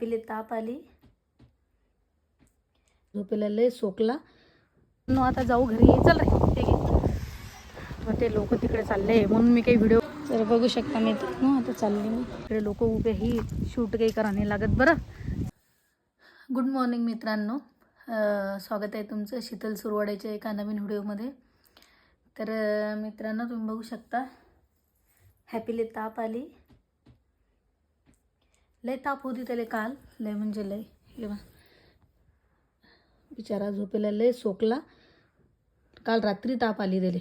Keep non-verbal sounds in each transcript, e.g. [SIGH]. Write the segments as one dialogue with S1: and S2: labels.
S1: पिले ताप आली. झोपेला लय सोकला. न आता जाऊ घरी. चल रे. मग ते लोक तिकडे चालले. म्हणून मी काही व्हिडिओ जर बघू शकता मी आता चालली मी. इकडे लोक उभे ही शूट काही करा नाही लागत बरं. गुड मॉर्निंग मित्रांनो. स्वागत आहे तुमचं शीतल सुरवाड्याच्या एका नवीन व्हिडिओमध्ये. तर मित्रांनो तुम्ही बघू शकता. हॅपीले ताप आली. लय ताप होती त्याला काल. लय म्हणजे लय. हे बा बिचारा झोपेला लय सोकला. काल रात्री ताप आली त्याले.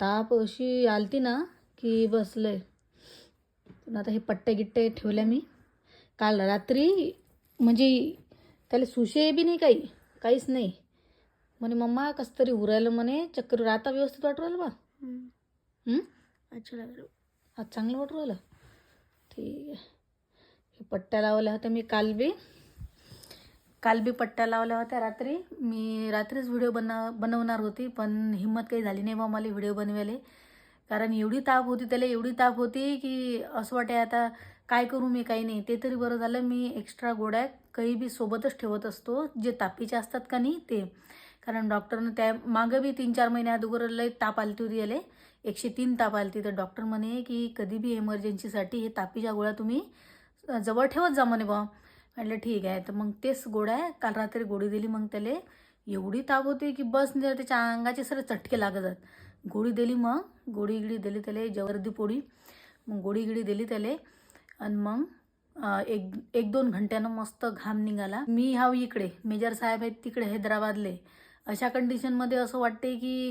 S1: ताप अशी आलती ना की बस लय. पण आता हे पट्टे गिट्टे ठेवल्या मी. काल रात्री म्हणजे त्याला सुशे बी नाही काही. काहीच नाही. म्हणे मम्मा कसं तरी उरायलं म्हणे. चक्कर आता व्यवस्थित वाटू राहिलं बा?
S2: अच्छा.
S1: आज चांगलं वाटू राहिलं. ठीक आहे पट्ट्या लावल्या होत्या मी काल बी काल बी पट्ट्या लावल्या होत्या रात्री. मी रात्रीच व्हिडिओ बनव बनवणार होती पण हिंमत काही झाली नाही बा मला व्हिडिओ बनवायला. कारण एवढी ताप होती त्याला एवढी ताप होती की असं वाटे आता काय करू मी काही नाही. ते तरी बरं झालं मी एक्स्ट्रा गोळ्या काही बी सोबतच ठेवत असतो जे तापीचे असतात का नाही ते. कारण डॉक्टरनं त्या मागं बी तीन चार महिन्या अगोदर लय ताप आलती होती याले. एकशे तीन ताप आलती तर डॉक्टर म्हणे की कधी बी एमर्जन्सीसाठी हे तापीच्या गोळ्या तुम्ही जवळ ठेवत जा म्हणे बा म्हटलं ठीक आहे. तर मग तेच गोळ्या काल रात्री गोळी दिली मग त्याला. एवढी ताप होती की बस त्याच्या अंगाचे सर चटके लागतात गोळी दिली मग. गोळी गिळी दिली त्याला. जवर्दी पोळी. मग गोळी गिळी दिली त्याला. आणि मग एक एक दोन घंट्यानं मस्त घाम निघाला. मी हाव इकडे. मेजर साहेब आहेत तिकडे हैदराबादले. अशा कंडिशनमध्ये असं वाटते की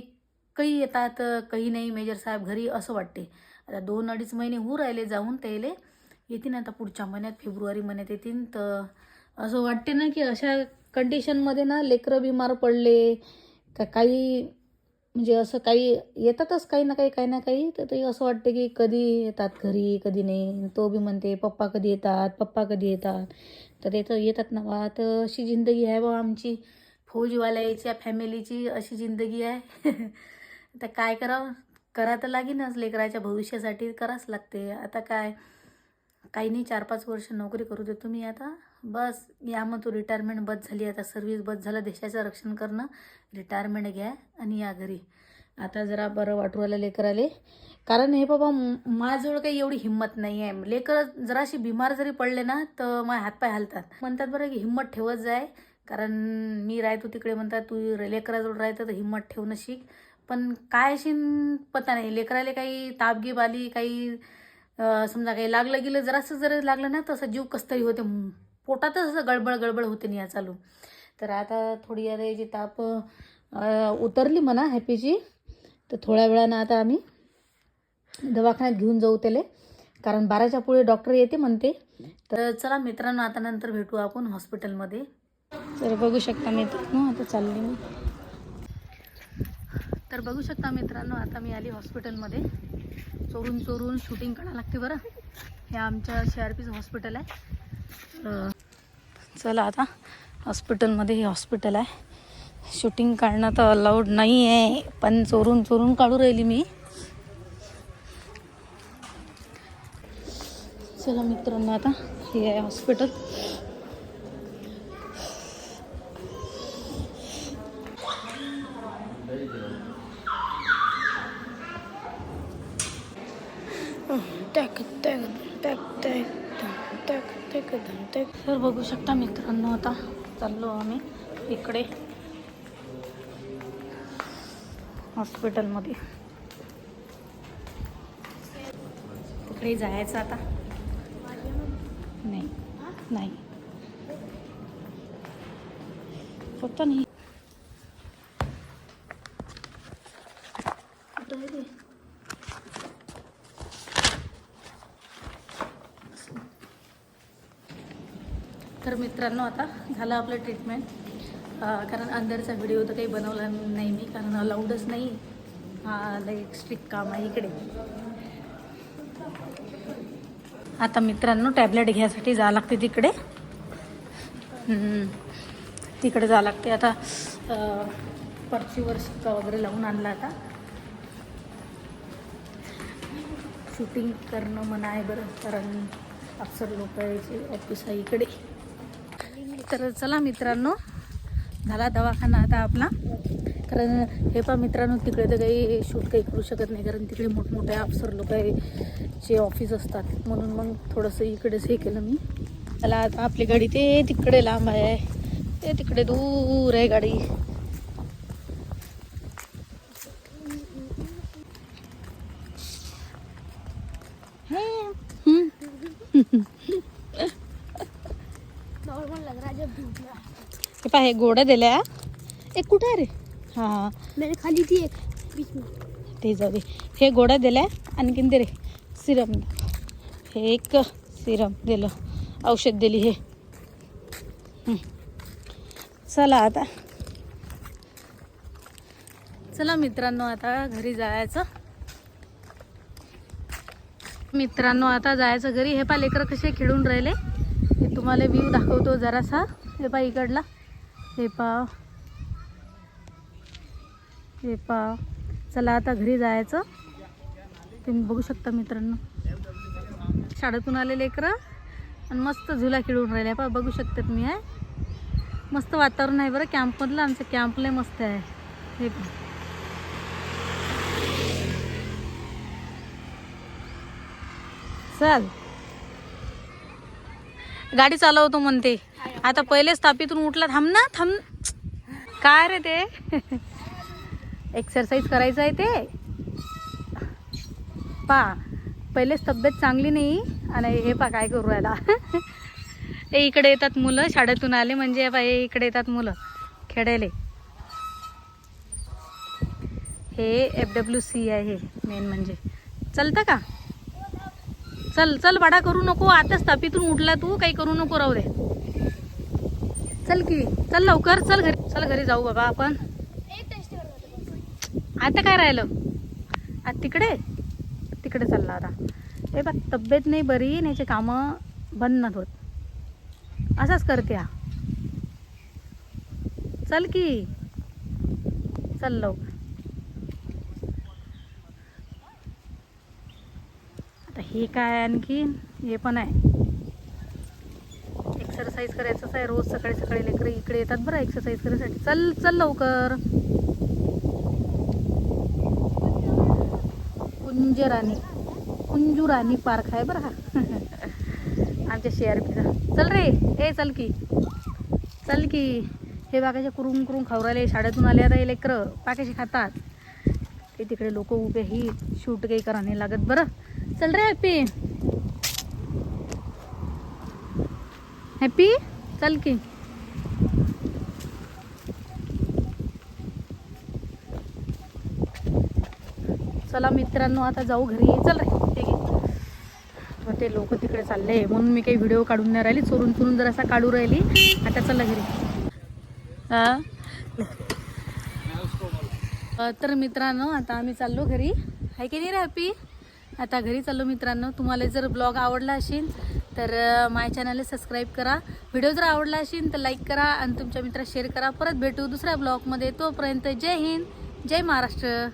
S1: काही येतात काही नाही मेजर साहेब घरी असं वाटते. आता दोन अडीच महिने होऊ राहिले जाऊन त्याले. येतील आता पुढच्या महिन्यात फेब्रुवारी महिन्यात येतील. तर असं वाटते ना की अशा कंडिशनमध्ये ना लेकरं बिमार पडले का काही म्हणजे असं काही येतातच काही ना काही काही ना काही. तर ते असं वाटते की कधी येतात घरी कधी नाही. तो बी म्हणते पप्पा कधी येतात? पप्पा कधी येतात? तर ते तर येतात ना. बा तर अशी जिंदगी आहे बा आमची. फौजवाल्याच्या फॅमिलीची अशी जिंदगी आहे. [LAUGHS] आता काय करावं? करा तर लागेनच लेकराच्या भविष्यासाठी करावंच लागते. आता काय? काही नाही चार पाच वर्ष नोकरी करू दे तुम्ही आता. बस या मग तू रिटायरमेंट बस झाली. आता सर्व्हिस बस झालं. देशाचं रक्षण करणं. रिटायरमेंट घ्या आणि या घरी. आता जरा बरं वाटू राहिलं लेकराले. कारण हे बाबा माझ्याजवळ काही एवढी हिंमत नाही आहे. लेकर जराशी बिमार जरी पडले ना तर माझे हातपाय हालतात. म्हणतात बरं की हिंमत ठेवत जाय. कारण मी राहतो तिकडे. म्हणतात तू लेकराजवळ राहतं तर हिंमत ठेवणं शिक. पण काय अशी पता नाही. लेकराले काही तापगीब आली काही समजा काही लागलं गेलं जरासं जर लागलं ना तसं जीव कसतरी होते. पोटातच असं गडबड गडबड होते नाही या चालू. तर आता थोडी आता याची ताप उतरली म्हणा हॅपीची. तर थोड्या वेळानं आता आम्ही दवाखान्यात घेऊन जाऊ त्याला. कारण बाराच्या पुढे डॉक्टर येते म्हणते. तर चला मित्रांनो आता नंतर भेटू आपण हॉस्पिटलमध्ये. तर बघू शकता मित्रांनो आता चालली मी. तर बघू शकता मित्रांनो आता मी आली हॉस्पिटलमध्ये. चोरून चोरून शूटिंग करायला लागते बरं. हे आमच्या सी आर पीचं हॉस्पिटल आहे. चला आता हॉस्पिटलमध्ये हे हॉस्पिटल आहे. शूटिंग काढणं तर अलाउड नाही आहे पण चोरून चोरून काढू राहिली मी. चला मित्रांनो आता हे आहे हॉस्पिटल. तर बघू शकता मित्रांनो आता चाललो आम्ही इकडे हॉस्पिटलमध्ये तिकडे जायचं आता. नाही नाही. फक्त नाही कुठं आहे ते? तर मित्रांनो आता झालं आपलं ट्रीटमेंट कारण अंदरचा व्हिडिओ तर काही बनवला नाही मी कारण अलाउडच नाही. हा एक स्ट्रिक्ट काम आहे इकडे. आता मित्रांनो टॅबलेट घ्यायसाठी जावं लागते तिकडे. तिकडे जावं लागते. आता पर्चीवर शिक्का वगैरे लावून आणला आता. शूटिंग करणं मना आहे बरं कारण अफसर लोकांचे ऑफिस आहे इकडे. तर चला मित्रांनो झाला दवाखाना आता आपला. कारण हे पा मित्रांनो तिकडे तर काही शूट काही करू शकत नाही कारण तिकडे मोठमोठे अफसर जे ऑफिस असतात. म्हणून मग थोडंसं इकडेच हे केलं मी. त्याला आता आपली गाडी ते तिकडे लांब आहे. ते तिकडे दूर आहे गाडी.
S2: हे
S1: पहा हे गोड्या दिल्या. एक कुठे रे? हां.
S2: मेरे खाली थी एक. बीच में
S1: ते जाऊ दे. हे गोड्या दिल्या आणखीन दे रे सिरम. हे एक सिरम दिलं. औषध दिली हे. हं. चला आता. चला मित्रांनो आता घरी जायचं. मित्रांनो आता जायचं घरी. हे पा लेकरं कसे खेळून राहिले? हे तुम्हाला व्ह्यू दाखवतो जरासा. हे पा इकडला. हे पाव. हे पाव. चला आता घरी जायचं. तुम्ही बघू शकता मित्रांनो. शाळेतून आले लेकरं आणि मस्त झुला खेळून राहिले पा बघू शकता मी आहे मस्त वातावरण आहे बरं कॅम्पमधलं. आमचं कॅम्प लय मस्त आहे. हे पण चल. गाडी चालवतो म्हणते. आता पहिले स्थापितून उठला थांब ना थांब. काय रे ते? एक्सरसाइज करायचं आहे ते. पा पहिलेच तब्येत चांगली नाही आणि हे पा काय करू राहिला. ए इकडे येतात मुलं शाळेतून आले म्हणजे पा हे इकडे येतात मुलं खेळायले. हे एफ डब्ल्यू सी आहे हे मेन म्हणजे. चलतं का? चल चल बाडा करू नको आता स्थापितून उठला तू काही करू नको राहू दे. चल की. चल लवकर चल घरी चल घरी जाऊ बाबा आपण. आता काय राहिलं? आता तिकडे? तिकडे चालला आता. हे बघ तब्येत नाही बरी नाही कामं बंद नाहीत. होत असंच करते हा. चल की. चल लवकर. आता हे काय आणखीन? हे पण आहे. एक्सरसाइज करायचंच आहे. रोज सकाळी सकाळी लेकरं इकडे येतात बरं एक्सरसाइज करायसाठी. चल चल लवकर. कुंजराणी. कुंजुराणी पार्क आहे बरं हा. [LAUGHS] आमच्या सी आर पीचा चल रे ए चल की. चल की. हे बाकाच्या कुरुम कुरुम खाऊ राहिले शाळेतून आले आता हे लेकरं. पाकाशी खातात. ते तिकडे लोक उभे ही शूट काही करा नाही लागत बरं. चल रे हॅपी. हॅपी चल की. चला मित्रांनो आता जाऊ घरी. चल रे. ते घे. मग ते लोक तिकडे चालले. म्हणून मी काही व्हिडिओ काढून नाही राहिली. चोरून चोरून जर असा काढू राहिली. आता चला घरी. तर मित्रांनो आता आम्ही चाललो घरी. आहे की नाही रे हॅपी? आता घरी चाललो मित्रांनो. तुम्हाला जर ब्लॉग आवडला असेल तर माय चॅनलला सबस्क्राईब करा. व्हिडिओ जर आवडला असेल तर लाईक करा आणि तुमच्या मित्रात शेअर करा. परत भेटू दुसऱ्या ब्लॉगमध्ये तोपर्यंत जय हिंद जय महाराष्ट्र.